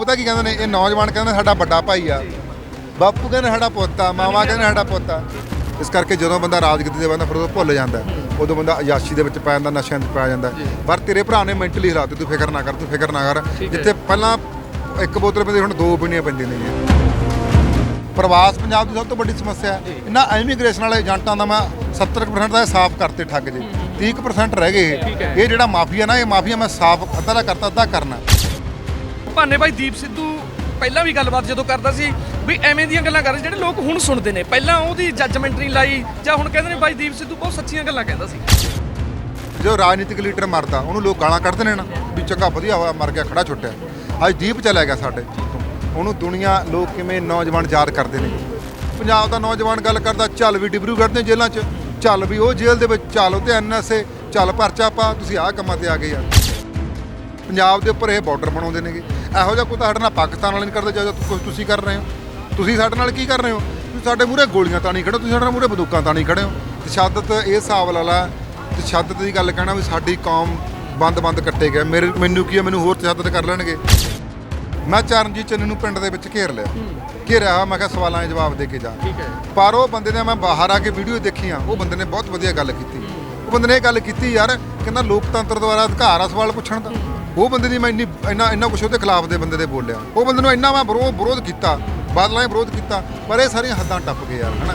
ਪਤਾ ਕੀ ਕਹਿੰਦੇ ਨੇ ਇਹ ਨੌਜਵਾਨ ਕਹਿੰਦੇ ਸਾਡਾ ਵੱਡਾ ਭਾਈ ਆ। ਬਾਪੂ ਕਹਿੰਦੇ ਸਾਡਾ ਪੁੱਤ ਆ ਮਾਵਾ ਕਹਿੰਦੇ ਸਾਡਾ ਪੁੱਤ। ਆ ਇਸ ਕਰਕੇ ਜਦੋਂ ਬੰਦਾ ਰਾਜਗੱਦੀ ਦੇ ਬੰਦਾ ਫਿਰ ਉਹ ਭੁੱਲ ਜਾਂਦਾ। ਉਦੋਂ ਬੰਦਾ ਅਯਾਸ਼ੀ ਦੇ ਵਿੱਚ ਪੈ ਜਾਂਦਾ ਨਸ਼ਿਆਂ 'ਚ ਪੈ ਜਾਂਦਾ। ਪਰ ਤੇਰੇ ਭਰਾ ਨੇ ਮੈਂਟਲੀ ਹਿਲਾਤੇ ਤੂੰ ਫਿਕਰ ਨਾ ਕਰ ਤੂੰ ਫਿਕਰ ਨਾ ਕਰ। ਜਿੱਥੇ ਪਹਿਲਾਂ ਇੱਕ ਬੋਤਲ ਪੈਂਦੀ ਹੁਣ ਦੋ ਪੀਣੀਆਂ ਪੈਂਦੀਆਂ ਨੇ ਪ੍ਰਵਾਸ ਪੰਜਾਬ ਦੀ ਸਭ ਤੋਂ ਵੱਡੀ ਸਮੱਸਿਆ ਹੈ। ਇਹਨਾਂ ਇਮੀਗ੍ਰੇਸ਼ਨ ਵਾਲੇ ਏਜੰਟਾਂ ਦਾ ਮੈਂ 70% ਦਾ ਸਾਫ਼ ਕਰਤੇ ਠੱਗ ਜੇ। 30% ਰਹਿ ਗਏ। ਇਹ। ਜਿਹੜਾ ਮਾਫੀਆ ਨਾ ਇਹ ਮਾਫੀਆ ਮੈਂ ਸਾਫ਼ ਅੱਧਾ ਦਾ ਕਰਤਾ ਅੱਧਾ ਕਰਨਾ। ਭਾਨੇ ਭਾਈ ਦੀਪ ਸਿੱਧੂ ਪਹਿਲਾਂ ਵੀ ਗੱਲਬਾਤ ਜਦੋਂ ਕਰਦਾ ਸੀ ਵੀ ਐਵੇਂ ਦੀਆਂ ਗੱਲਾਂ ਕਰਦੇ ਜਿਹੜੇ ਲੋਕ ਹੁਣ ਸੁਣਦੇ ਨੇ। ਪਹਿਲਾਂ ਉਹਦੀ ਜੱਜਮੈਂਟ ਨਹੀਂ ਲਾਈ, ਜਾਂ ਹੁਣ ਕਹਿੰਦੇ ਨੇ ਭਾਈ ਦੀਪ ਸਿੱਧੂ ਬਹੁਤ ਸੱਚੀਆਂ ਗੱਲਾਂ ਕਹਿੰਦਾ ਸੀ। ਜੋ ਰਾਜਨੀਤਿਕ ਲੀਡਰ ਮਰਦਾ, ਉਹਨੂੰ ਲੋਕ ਗਾਲਾਂ ਕੱਢਦੇ ਨੇ ਨਾ, ਵੀ ਚੰਗਾ ਵਧੀਆ ਹੋਇਆ, ਮਰ ਗਿਆ, ਖੜਾ ਛੁੱਟਿਆ। ਅੱਜ ਦੀਪ ਚਲਾ ਗਿਆ ਸਾਡੇ। ਉਹਨੂੰ ਦੁਨੀਆ, ਲੋਕ ਕਿਵੇਂ ਨੌਜਵਾਨ ਯਾਦ ਕਰਦੇ ਨੇ। ਪੰਜਾਬ ਦਾ ਨੌਜਵਾਨ ਗੱਲ ਕਰਦਾ, ਚੱਲ ਵੀ ਡਿਬਰੂਗੜ੍ਹ ਦੇ ਜੇਲ੍ਹਾਂ 'ਚ। ਚੱਲ ਵੀ ਉਹ ਜੇਲ੍ਹ ਦੇ ਵਿੱਚ, ਚੱਲ ਉਹ ਤੇ ਐਨਐਸਏ ਚੱਲ ਪਰਚਾ ਪਾ, ਤੁਸੀਂ ਆਹ ਕੰਮਾਂ ਤੇ ਆ ਗਏ ਯਾਰ ਪੰਜਾਬ ਦੇ ਉੱਪਰ ਇਹ ਬਾਰਡਰ ਬਣਾਉਂਦੇ ਨੇਗੇ। ਇਹੋ ਜਿਹਾ ਕੋਈ ਤਾਂ ਸਾਡੇ ਨਾਲ ਪਾਕਿਸਤਾਨ ਵਾਲੇ ਨਹੀਂ ਕਰਦੇ ਜਦੋਂ ਕੁਝ ਤੁਸੀਂ ਕਰ ਰਹੇ ਹੋ। ਤੁਸੀਂ ਸਾਡੇ ਨਾਲ ਕੀ ਕਰ ਰਹੇ ਹੋ? ਤੁਸੀਂ ਸਾਡੇ ਮੂਹਰੇ ਗੋਲੀਆਂ ਤਾਂ ਨਹੀਂ ਖੜੇ ਤੁਸੀਂ ਸਾਡੇ ਮੂਹਰੇ ਬੰਦੂਕਾਂ ਤਾਂ ਨਹੀਂ ਖੜੇ ਹੋ। ਤਸ਼ੱਦਦ ਇਹ ਹਿਸਾਬ ਲਾ ਲਾ ਤਸ਼ੱਦਦ ਦੀ ਗੱਲ ਕਹਿਣਾ ਵੀ ਸਾਡੀ ਕੌਮ ਬੰਦ-ਬੰਦ ਕੱਟੇ ਗਏ। ਮੇਰੇ ਮੈਨੂੰ ਕੀ ਹੈ ਮੈਨੂੰ ਹੋਰ ਤਸ਼ੱਦਦ ਕਰ ਲੈਣਗੇ? ਮੈਂ ਚਰਨਜੀਤ ਚੰਨੀ ਨੂੰ ਪਿੰਡ ਦੇ ਵਿੱਚ ਘੇਰ ਲਿਆ। ਘੇਰਿਆ ਮੈਂ ਕਿਹਾ ਸਵਾਲਾਂ ਦੇ ਜਵਾਬ ਦੇ ਕੇ ਜਾ। ਪਰ ਉਹ ਬੰਦੇ ਨੇ ਮੈਂ ਬਾਹਰ ਆ ਕੇ ਵੀਡੀਓ ਦੇਖੀਆਂ ਉਹ ਬੰਦੇ ਨੇ ਬਹੁਤ ਵਧੀਆ ਗੱਲ ਕੀਤੀ। ਉਹ ਬੰਦੇ ਨੇ ਇਹ ਗੱਲ ਕੀਤੀ ਯਾਰ ਕਹਿੰਦਾ ਲੋਕਤੰਤਰ ਦੁਆਰਾ ਅਧਿਕਾਰ ਆ ਸਵਾਲ ਪੁੱਛਣ ਦਾ। ਉਹ ਬੰਦੇ ਦੀ ਮੈਂ ਇੰਨੀ ਇੰਨਾ ਇੰਨਾ ਕੁਛ ਉਹਦੇ ਖਿਲਾਫ ਦੇ ਬੰਦੇ ਦੇ ਬੋਲਿਆ। ਉਹ ਬੰਦੇ ਨੂੰ ਇੰਨਾ ਮੈਂ ਵਿਰੋਧ ਵਿਰੋਧ ਕੀਤਾ, ਬਾਦਲਾਂ ਨੇ ਵਿਰੋਧ ਕੀਤਾ, ਪਰ ਇਹ ਸਾਰੀਆਂ ਹੱਦਾਂ ਟੱਪ ਗਏ ਯਾਰ ਹਨਾ?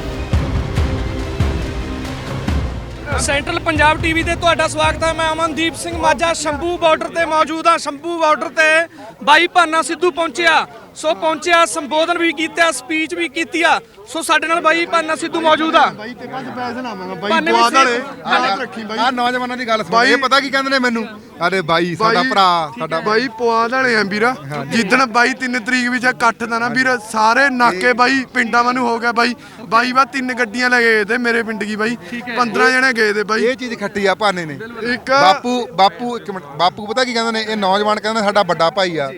ਸੈਂਟਰਲ ਪੰਜਾਬ ਟੀਵੀ ਤੇ ਤੁਹਾਡਾ ਸਵਾਗਤ ਹੈ। ਮੈਂ ਅਮਨਦੀਪ ਸਿੰਘ ਮਾਝਾ, ਸ਼ੰਭੂ ਬਾਰਡਰ ਤੇ ਮੌਜੂਦ ਹਾਂ। ਸ਼ੰਭੂ ਬਾਰਡਰ ਤੇ ਬਾਈ ਭਾਨਾ ਸਿੱਧੂ ਪਹੁੰਚਿਆ। ਸੋ ਪਹੁੰਚਿਆ ਸੰਬੋਧਨ ਵੀ ਕੀਤਾ ਸਪੀਚ ਵੀ ਕੀਤੀ ਆ। ਸੋ ਸਾਡੇ ਨਾਲ ਬਾਈ ਭਾਨਾ ਸਿੱਧੂ ਮੌਜੂਦ ਆ। ਬਾਈ ਤੇ ਕੱਲ ਪੈਸੇ ਨਾ ਮੰਗਾ ਬਾਈ ਵੀ ਦੁਆ ਵਾਲੇ ਯਾਦ ਰੱਖੀ ਬਾਈ। ਆਹ ਨੌਜਵਾਨਾਂ ਦੀ ਗੱਲ ਸੁਣ ਬਾਈ- ਇਹ ਪਤਾ ਕੀ ਕਹਿੰਦੇ ਨੇ ਮੈਨੂੰ? ਅਰੇ ਬਾਈ ਸਾਡਾ ਭਰਾ ਸਾਡਾ ਬਾਈ ਪਵਾ ਵਾਲੇ ਆ ਵੀਰ। ਜਿੱਦਣ ਬਾਈ 3 ਤਰੀਕ ਵਿੱਚ ਇਕੱਠ ਦਾ ਨਾ ਵੀਰ ਸਾਰੇ ਨਾਕੇ ਬਾਈ ਪਿੰਡਾਂ ਵੱਲ ਨੂੰ ਹੋ ਗਿਆ ਬਾਈ। ਬਾਈ ਵਾ ਤਿੰਨ ਗੱਡੀਆਂ ਲੈ ਗਏ ਤੇ ਮੇਰੇ ਪਿੰਡ ਕੀ ਬਾਈ। 15 ਜਣੇ ਗਏ ਤੇ ਬਾਈ। ਇਹ ਚੀਜ਼ ਖੱਟੀ ਆ ਭਾਨੇ ਨੇ। ਇੱਕ ਬਾਪੂ ਬਾਪੂ ਇੱਕ ਮਿੰਟ ਬਾਪੂ ਪਤਾ ਕੀ ਕਹਿੰਦੇ ਨੇ ਇਹ ਨੌਜਵਾਨ ਕਹਿੰਦੇ ਨੇ ਸਾਡਾ ਵੱਡਾ ਭਾਈ ਆ।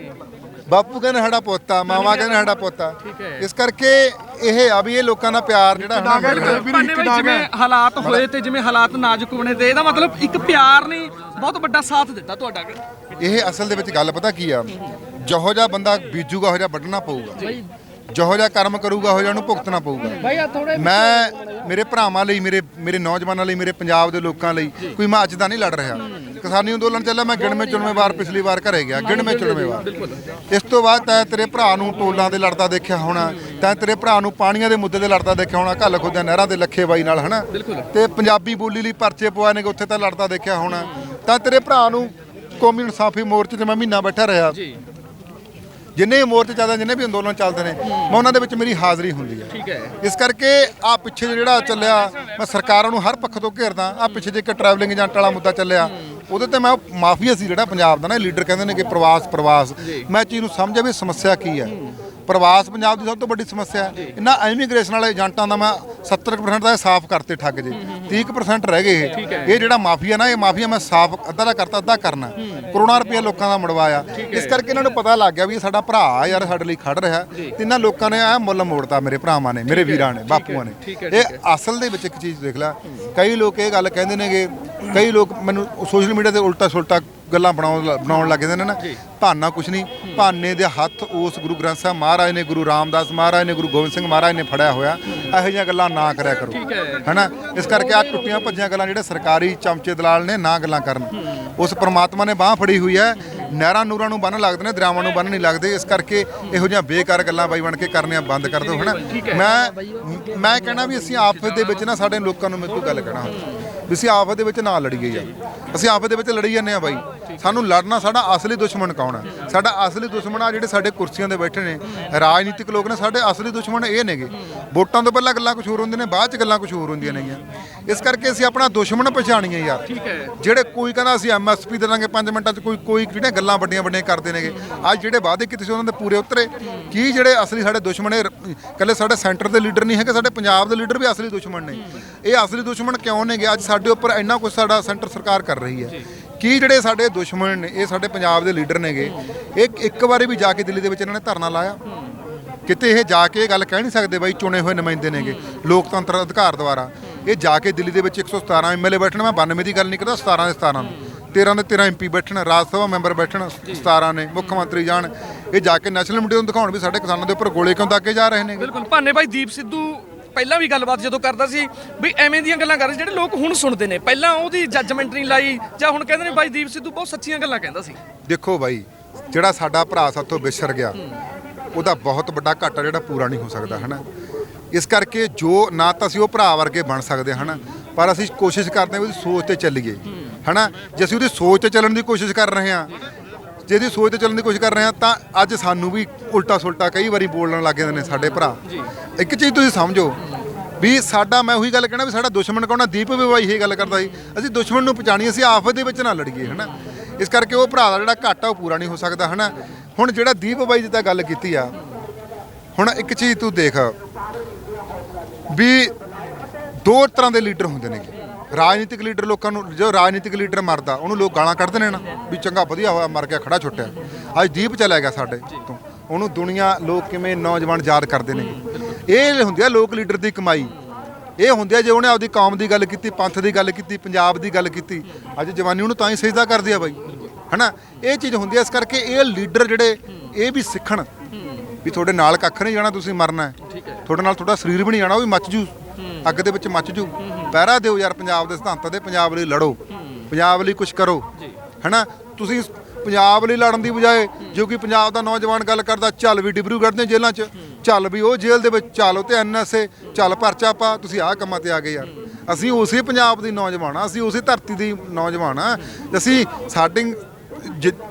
ਬਾਪੂ ਕਹਿੰਦੇ ਸਾਡਾ ਪੁੱਤ ਆ ਮਾਵਾ ਕਹਿੰਦੇ ਸਾਡਾ ਪੁੱਤ। ਆ ਇਸ ਕਰਕੇ ਇਹ ਆ ਵੀ ਇਹ ਲੋਕਾਂ ਦਾ ਪਿਆਰ ਜਿਹੜਾ ਹਨਾ ਭਾਨੇ ਬਾਈ ਜਿਵੇਂ ਹਾਲਾਤ ਹੋਏ ਤੇ ਜਿਵੇਂ ਹਾਲਾਤ ਨਾਜ਼ੁਕ ਬਣੇ ਤੇ ਇਹਦਾ ਮਤਲਬ ਇੱਕ ਪਿਆਰ ਨੇ ਬਹੁਤ ਵੱਡਾ ਸਾਥ ਦਿੱਤਾ ਤੁਹਾਡਾ ਇਹ ਅਸਲ ਦੇ ਵਿੱਚ ਗੱਲ ਪਤਾ ਕੀ ਆ? ਜਿਹੋ ਜਿਹਾ ਬੰਦਾ ਬੀਜੂਗਾ ਹੋ ਜਿਹਾ ਵੱਢਣਾ ਪਊਗਾ। ਜਿਹੋ ਜਿਹਾ ਕਰਮ ਕਰੂਗਾ ਹੋ ਜਿਹਾ ਉਹਨੂੰ ਭੁਗਤਣਾ ਪਊਗਾ। ਮੈਂ ਮੇਰੇ ਭਰਾਵਾਂ ਲਈ ਮੇਰੇ ਮੇਰੇ ਨੌਜਵਾਨਾਂ ਲਈ ਮੇਰੇ ਪੰਜਾਬ ਦੇ ਲੋਕਾਂ ਲਈ ਕੋਈ ਮੈਂ ਅੱਜ ਦਾ ਨਹੀਂ ਲੜ ਰਿਹਾ। ਕਿਸਾਨੀ ਅੰਦੋਲਨ ਚੱਲਿਆ ਮੈਂ ਗਿਣਵੇਂ ਚੁਣਵੇਂ ਵਾਰ ਪਿਛਲੀ ਵਾਰ ਘਰੇ ਗਿਆ ਗਿਣਵੇਂ ਚੁਣਵੇਂ ਵਾਰ। ਇਸ ਤੋਂ ਬਾਅਦ ਤੈਂ ਤੇਰੇ ਭਰਾ ਨੂੰ ਟੋਲਾਂ ਦੇ ਲੜਦਾ ਦੇਖਿਆ ਹੋਣਾ ਤੈਂ ਤੇਰੇ ਭਰਾ ਨੂੰ ਪਾਣੀਆਂ ਦੇ ਮੁੱਦੇ ਤੇ ਲੜਦਾ ਦੇਖਿਆ ਹੋਣਾ ਘੱਲ ਖੁੱਦਿਆਂ ਨਹਿਰਾਂ ਦੇ ਲੱਖੇ ਬਾਈ ਨਾਲ ਹਨਾ? ਤੇ ਪੰਜਾਬੀ ਬੋਲੀ ਲਈ ਪਰਚੇ ਪਵਾਏ ਨੇ ਉੱਥੇ ਤਾਂ ਲੜਦਾ ਦੇਖਿਆ ਹੋਣਾ। ਤਾਂ ਤੇਰੇ ਭਰਾ ਨੂੰ ਕੌਮੀ ਇਨਸਾਫੀ ਮੋਰਚੇ 'ਚ ਮੈਂ ਮਹੀਨਾ ਬੈਠਾ ਰਿਹਾ। ਜਿੰਨੇ ਵੀ ਮੋਰਚੇ ਚੱਲਦੇ ਜਿੰਨੇ ਵੀ ਅੰਦੋਲਨ ਚੱਲਦੇ ਨੇ ਮੈਂ ਉਹਨਾਂ ਦੇ ਵਿੱਚ ਮੇਰੀ ਹਾਜ਼ਰੀ ਹੁੰਦੀ ਹੈ ਠੀਕ ਹੈ। ਇਸ ਕਰਕੇ ਆ ਪਿੱਛੇ ਜਿਹੜਾ ਚੱਲਿਆ ਮੈਂ ਸਰਕਾਰਾਂ ਨੂੰ ਹਰ ਪੱਖ ਤੋਂ ਘੇਰਦਾ ਆ ਪਿੱਛੇ ਜੇ ਇੱਕ ਟਰੈਵਲਿੰਗ ਏਜੰਟ ਵਾਲਾ ਮੁੱਦਾ ਚੱਲਿਆ ਉਹਦੇ ਤੇ ਮੈਂ ਉਹ ਮਾਫੀਆ ਸੀ ਜਿਹੜਾ ਪੰਜਾਬ ਦਾ ਨਾ ਲੀਡਰ ਕਹਿੰਦੇ ਨੇ ਕਿ ਪ੍ਰਵਾਸ ਪ੍ਰਵਾਸ। ਮੈਂ ਚੀਜ਼ ਨੂੰ ਸਮਝਿਆ ਵੀ ਸਮੱਸਿਆ ਕੀ ਹੈ? ਪ੍ਰਵਾਸ ਪੰਜਾਬ ਦੀ ਸਭ ਤੋਂ ਵੱਡੀ ਸਮੱਸਿਆ ਹੈ। ਇਹਨਾਂ ਇਮੀਗ੍ਰੇਸ਼ਨ ਵਾਲੇ ਏਜੰਟਾਂ ਦਾ ਮੈਂ 70% ਦਾ ਸਾਫ਼ ਕਰਤੇ ਠੱਗ ਜੇ। 30% ਰਹਿ ਗਏ ਇਹ। ਇਹ ਜਿਹੜਾ ਮਾਫੀਆ ਨਾ ਇਹ ਮਾਫੀਆ ਮੈਂ ਸਾਫ਼ ਅੱਧਾ ਦਾ ਕਰਤਾ ਅੱਧਾ ਕਰਨਾ। ਕਰੋੜਾਂ ਰੁਪਏ ਲੋਕਾਂ ਦਾ ਮੜਵਾਇਆ। ਇਸ ਕਰਕੇ ਇਹਨਾਂ ਨੂੰ ਪਤਾ ਲੱਗ ਗਿਆ ਵੀ ਇਹ ਸਾਡਾ ਭਰਾ ਆ ਯਾਰ ਸਾਡੇ ਲਈ ਖੜ ਰਿਹਾ। ਤੇ ਇਹਨਾਂ ਲੋਕਾਂ ਨੇ ਇਹ ਮੁੱਲ ਮੋੜਤਾ ਮੇਰੇ ਭਰਾਵਾਂ ਨੇ ਮੇਰੇ ਵੀਰਾਂ ਨੇ ਬਾਪੂਆਂ ਨੇ। ਇਹ ਅਸਲ ਦੇ ਵਿੱਚ ਇੱਕ ਚੀਜ਼ ਦੇਖ ਲੈ। ਕਈ ਲੋਕ ਇਹ ਗੱਲ ਕਹਿੰਦੇ ਨੇਗੇ ਕਈ ਲੋਕ ਮੈਨੂੰ ਸੋਸ਼ਲ ਮੀਡੀਆ ਤੇ ਉਲਟਾ ਸੁਲਟਾ ਗੱਲਾਂ ਬਣਾਉਣ ਬਣਾਉਣ ਲੱਗ ਜਾਂਦੇ ਨੇ ਨਾ। ਭਾਨਾ ਕੁਛ ਨਹੀਂ ਭਾਨੇ ਦੇ ਹੱਥ ਉਸ ਗੁਰੂ ਗ੍ਰੰਥ ਸਾਹਿਬ ਮਹਾਰਾਜ ਨੇ ਗੁਰੂ ਰਾਮਦਾਸ ਮਹਾਰਾਜ ਨੇ ਗੁਰੂ ਗੋਬਿੰਦ ਸਿੰਘ ਮਹਾਰਾਜ ਨੇ ਫੜਿਆ ਹੋਇਆ। ਇਹੋ ਜਿਹੀਆਂ ਗੱਲਾਂ ਨਾ ਕਰਿਆ ਕਰੋ। ਹੈਨਾ? ਇਸ ਕਰਕੇ ਆ ਟੁੱਟੀਆਂ ਭੱਜੀਆਂ ਗੱਲਾਂ ਜਿਹੜੇ ਸਰਕਾਰੀ ਚਮਚੇ ਦਲਾਲ ਨੇ ਨਾ ਗੱਲਾਂ ਕਰਨ। ਉਸ ਪ੍ਰਮਾਤਮਾ ਨੇ ਬਾਹ ਫੜੀ ਹੋਈ ਹੈ। ਨਹਿਰਾਂ ਨੂਰਾਂ ਨੂੰ ਬੰਨ ਲੱਗਦੇ ਨੇ ਦਰਿਆਵਾਂ ਨੂੰ ਬੰਨ ਨਹੀਂ ਲੱਗਦੇ। ਇਸ ਕਰਕੇ ਇਹੋ ਜਿਹੀਆਂ ਬੇਕਾਰ ਗੱਲਾਂ ਬਾਈ ਬਣ ਕੇ ਕਰਨੀਆਂ ਬੰਦ ਕਰ ਦਿਓ ਹਨਾ? ਮੈਂ ਮੈਂ ਕਹਿਣਾ ਵੀ ਅਸੀਂ ਆਫਤ ਦੇ ਵਿੱਚ ਨਾ ਸਾਡੇ ਲੋਕਾਂ ਨੂੰ ਮੈਂ ਕੋਈ ਗੱਲ ਕਹਿਣਾ ਵੀ ਅਸੀਂ ਆਫਤ ਦੇ ਵਿੱਚ ਨਾ ਲੜੀਏ ਯਾਰ ਅਸੀਂ ਆਫਤ ਦੇ ਵਿੱਚ ਲੜੀ ਜਾਂਦੇ ਆ ਬਾਈ। ਸਾਨੂੰ ਲੜਨਾ ਸਾਡਾ ਅਸਲੀ ਦੁਸ਼ਮਣ ਕੌਣ ਹੈ? ਸਾਡਾ ਅਸਲੀ ਦੁਸ਼ਮਣ ਆ ਜਿਹੜੇ ਸਾਡੇ ਕੁਰਸੀਆਂ ਤੇ ਬੈਠੇ ਨੇ। ਰਾਜਨੀਤਿਕ ਲੋਕ ਨੇ ਸਾਡੇ ਅਸਲੀ ਦੁਸ਼ਮਣ ਇਹ ਨੇਗੇ। ਵੋਟਾਂ ਤੋਂ ਪਹਿਲਾਂ ਗੱਲਾਂ ਕੁਝ ਹੋਰ ਹੁੰਦੀਆਂ ਨੇ ਬਾਅਦ ਚ ਗੱਲਾਂ ਕੁਝ ਹੋਰ ਹੁੰਦੀਆਂ ਨੇਗੀਆਂ। ਇਸ ਕਰਕੇ ਅਸੀਂ ਆਪਣਾ ਦੁਸ਼ਮਣ ਪਛਾਣੀਏ ਯਾਰ। ਜਿਹੜੇ ਕੋਈ ਕਹਿੰਦਾ ਅਸੀਂ ਐਮਐਸਪੀ ਦੇ ਦਾਂਗੇ 5 ਮਿੰਟਾਂ ਚ ਕੋਈ ਕੋਈ ਜਿਹੜੀਆਂ ਗੱਲਾਂ ਵੱਡੀਆਂ ਵੱਡੀਆਂ ਕਰਦੇ ਨੇਗੇ। ਅੱਜ ਜਿਹੜੇ ਵਾਅਦੇ ਕੀਤੇ ਸੀ ਉਹਨਾਂ ਦੇ ਪੂਰੇ ਉਤਰੇ। ਕੀ ਜਿਹੜੇ ਅਸਲੀ ਸਾਡੇ ਦੁਸ਼ਮਣ ਇਹ ਕੱਲੇ ਸਾਡੇ ਸੈਂਟਰ ਦੇ ਲੀਡਰ ਨਹੀਂ ਹੈਗੇ ਸਾਡੇ ਪੰਜਾਬ ਦੇ ਲੀਡਰ ਵੀ ਅਸਲੀ ਦੁਸ਼ਮਣ ਨੇ। ਇਹ ਅਸਲੀ ਦੁਸ਼ਮਣ ਕਿਉਂ ਨੇਗੇ? ਅੱਜ ਸਾਡੇ ਉੱਪਰ ਇੰਨਾ ਕੁਝ ਸਾਡਾ ਸੈਂਟਰ ਸਰਕਾਰ ਕਰ ਰਹੀ ਹੈ। ਕੀ ਜਿਹੜੇ ਸਾਡੇ ਦੁਸ਼ਮਣ ਨੇ, ਇਹ ਸਾਡੇ ਪੰਜਾਬ ਦੇ ਲੀਡਰ ਨੇਗੇ, ਇਹ ਇੱਕ ਵਾਰੀ ਵੀ ਜਾ ਕੇ ਦਿੱਲੀ ਦੇ ਵਿੱਚ ਇਹਨਾਂ ਨੇ ਧਰਨਾ ਲਾਇਆ। ਕਿਤੇ ਇਹ ਜਾ ਕੇ ਇਹ ਗੱਲ ਕਹਿ ਨਹੀਂ ਸਕਦੇ ਬਾਈ ਚੁਣੇ ਹੋਏ ਨੁਮਾਇੰਦੇ ਨੇਗੇ, ਲੋਕਤੰਤਰ ਅਧਿਕਾਰ ਦੁਆਰਾ। ਇਹ ਜਾ ਕੇ ਦਿੱਲੀ ਦੇ ਵਿੱਚ 117 ਐਮਐਲਏ ਬੈਠਣ, ਮੈਂ 92 ਦੀ ਗੱਲ ਨਹੀਂ ਕਰਦਾ 17 ਦੇ 17 ਨੂੰ। 13 ਦੇ 13 ਐਮਪੀ ਬੈਠਣ, ਰਾਜ ਸਭਾ ਮੈਂਬਰ ਬੈਠਣ 17 ਨੇ, ਮੁੱਖ ਮੰਤਰੀ ਜਾਣ। ਇਹ ਜਾ ਕੇ ਨੈਸ਼ਨਲ ਮੀਡੀਆ ਨੂੰ ਦਿਖਾਉਣ ਵੀ ਸਾਡੇ ਕਿਸਾਨਾਂ ਦੇ ਉੱਪਰ ਗੋਲੇ ਕਿਉਂ ਦਾਗੇ ਜਾ ਰਹੇ ਨੇ ਬਿਲਕੁਲ, ਭਾਨੇ ਭਾਈ ਦੀਪ ਸਿੱਧੂ ਪਹਿਲਾਂ ਵੀ ਗੱਲਬਾਤ ਜਦੋਂ ਕਰਦਾ ਸੀ ਵੀ ਐਵੇਂ ਦੀਆਂ ਗੱਲਾਂ ਕਰਦੇ ਜਿਹੜੇ ਲੋਕ ਹੁਣ ਸੁਣਦੇ ਨੇ। ਪਹਿਲਾਂ ਉਹਦੀ ਜੱਜਮੈਂਟ ਨਹੀਂ ਲਾਈ ਜਾਂ ਹੁਣ ਕਹਿੰਦੇ ਨੇ ਭਾਈ ਦੀਪ ਸਿੱਧੂ ਬਹੁਤ ਸੱਚੀਆਂ ਗੱਲਾਂ ਕਹਿੰਦਾ ਸੀ। ਦੇਖੋ ਬਾਈ ਜਿਹੜਾ ਸਾਡਾ ਭਰਾ ਸਾਥੋਂ ਵਿਛੜ ਗਿਆ ਉਹਦਾ ਬਹੁਤ ਵੱਡਾ ਘਾਟਾ ਜਿਹੜਾ ਪੂਰਾ ਨਹੀਂ ਹੋ ਸਕਦਾ ਹਨਾ? ਇਸ ਕਰਕੇ ਜੋ ਨਾ ਤਾਂ ਅਸੀਂ ਉਹ ਭਰਾ ਵਰਗੇ ਬਣ ਸਕਦੇ ਹਨਾ? ਪਰ ਅਸੀਂ ਕੋਸ਼ਿਸ਼ ਕਰਦੇ ਹਾਂ ਵੀ ਉਹਦੀ ਸੋਚ ਤੇ ਚੱਲੀਏ। ਹਨਾ? ਜੇ ਅਸੀਂ ਉਹਦੀ ਸੋਚ ਤੇ ਚੱਲਣ ਦੀ ਕੋਸ਼ਿਸ਼ ਕਰ ਰਹੇ ਹਾਂ ਜੇ ਇਹਦੀ ਸੋਚ ਤੇ ਚੱਲਣ ਦੀ ਕੋਸ਼ਿਸ਼ ਕਰ ਰਹੇ ਹਾਂ ਤਾਂ ਅੱਜ ਸਾਨੂੰ ਵੀ ਉਲਟਾ ਸੁਲਟਾ ਕਈ ਵਾਰੀ ਬੋਲਣ ਲੱਗ ਜਾਂਦੇ ਨੇ ਸਾਡੇ ਭਰਾ। ਇੱਕ ਚੀਜ਼ ਤੁਸੀਂ ਸਮਝੋ ਵੀ ਸਾਡਾ ਮੈਂ ਉਹੀ ਗੱਲ ਕਹਿਣਾ ਵੀ ਸਾਡਾ ਦੁਸ਼ਮਣ ਕੌਣ ਆ? ਦੀਪ ਬਾਈ ਇਹ ਗੱਲ ਕਰਦਾ ਸੀ। ਅਸੀਂ ਦੁਸ਼ਮਣ ਨੂੰ ਪਛਾਣੀ ਅਸੀਂ ਆਫਤ ਦੇ ਵਿੱਚ ਨਾ ਲੜੀਏ ਹਨਾ? ਇਸ ਕਰਕੇ ਉਹ ਭਰਾ ਦਾ ਜਿਹੜਾ ਘਾਟਾ ਉਹ ਪੂਰਾ ਨਹੀਂ ਹੋ ਸਕਦਾ ਹਨਾ? ਹੁਣ ਜਿਹੜਾ ਦੀਪ ਬਾਈ ਜੀ ਤਾਂ ਗੱਲ ਕੀਤੀ ਆ ਹੁਣ ਇੱਕ ਚੀਜ਼ ਤੂੰ ਦੇਖ ਵੀ ਦੋ ਤਰ੍ਹਾਂ ਦੇ ਲੀਡਰ ਹੁੰਦੇ ਨੇ ਰਾਜਨੀਤਿਕ ਲੀਡਰ ਲੋਕਾਂ ਨੂੰ ਜੋ ਰਾਜਨੀਤਿਕ ਲੀਡਰ ਮਰਦਾ ਉਹਨੂੰ ਲੋਕ ਗਾਲਾਂ ਕੱਢਦੇ ਨੇ ਨਾ ਵੀ ਚੰਗਾ ਵਧੀਆ ਹੋਇਆ ਮਰ ਗਿਆ ਖੜਾ ਛੁੱਟਿਆ। ਅੱਜ ਦੀਪ ਚਲਾ ਗਿਆ ਸਾਡੇ ਤੋਂ। ਉਹਨੂੰ ਦੁਨੀਆ ਲੋਕ ਕਿਵੇਂ ਨੌਜਵਾਨ ਯਾਦ ਕਰਦੇ ਨੇ। ਇਹ ਹੁੰਦੀ ਆ ਲੋਕ ਲੀਡਰ ਦੀ ਕਮਾਈ। ਇਹ ਹੁੰਦੀ ਆ ਜੇ ਉਹਨੇ ਆਪਦੀ ਕੌਮ ਦੀ ਗੱਲ ਕੀਤੀ ਪੰਥ ਦੀ ਗੱਲ ਕੀਤੀ ਪੰਜਾਬ ਦੀ ਗੱਲ ਕੀਤੀ ਅੱਜ ਜਵਾਨੀ ਉਹਨੂੰ ਤਾਂ ਹੀ ਸਜਦਾ ਕਰਦੀ ਆ ਬਾਈ। ਹਨਾ? ਇਹ ਚੀਜ਼ ਹੁੰਦੀ ਆ ਇਸ ਕਰਕੇ ਇਹ ਲੀਡਰ ਜਿਹੜੇ ਇਹ ਵੀ ਸਿੱਖਣ। ਵੀ ਤੁਹਾਡੇ ਨਾਲ ਕੱਖ ਨਹੀਂ ਜਾਣਾ ਤੁਸੀਂ ਮਰਨਾ। ਹੈ। ਤੁਹਾਡੇ ਨਾਲ ਤੁਹਾਡਾ ਸਰੀਰ ਵੀ ਨਹੀਂ ਜਾਣਾ ਉਹ ਵੀ ਮੱਚ ਜੂ ਅੱਗ ਦੇ ਵਿੱਚ ਮੱਚ ਜੂ। ਪਹਿਰਾ ਦਿਓ ਯਾਰ ਪੰਜਾਬ ਦੇ ਸਿਧਾਂਤਾਂ ਦੇ ਪੰਜਾਬ ਲਈ ਲੜੋ। ਪੰਜਾਬ ਲਈ ਕੁਝ ਕਰੋ। ਹੈਨਾ? ਤੁਸੀਂ ਪੰਜਾਬ ਲਈ ਲੜਨ ਦੀ ਬਜਾਏ ਜੋ ਕਿ ਪੰਜਾਬ ਦਾ ਨੌਜਵਾਨ ਗੱਲ ਕਰਦਾ ਚੱਲ ਵੀ ਡਿਬਰੂਗੜ੍ਹ ਦੀਆਂ ਜੇਲ੍ਹਾਂ 'ਚ ਚੱਲ ਵੀ ਉਹ ਜੇਲ੍ਹ ਦੇ ਵਿੱਚ ਚੱਲ ਤੇ ਐਨਐਸਏ ਚੱਲ ਪਰਚਾ ਪਾ ਤੁਸੀਂ ਆਹ ਕੰਮਾਂ ਤੇ ਆ ਗਏ ਯਾਰ। ਅਸੀਂ ਉਸੇ ਪੰਜਾਬ ਦੀ ਨੌਜਵਾਨ ਆ ਅਸੀਂ ਉਸੇ ਧਰਤੀ ਦੀ ਨੌਜਵਾਨ ਆ। ਅਸੀਂ ਸਾਡੀ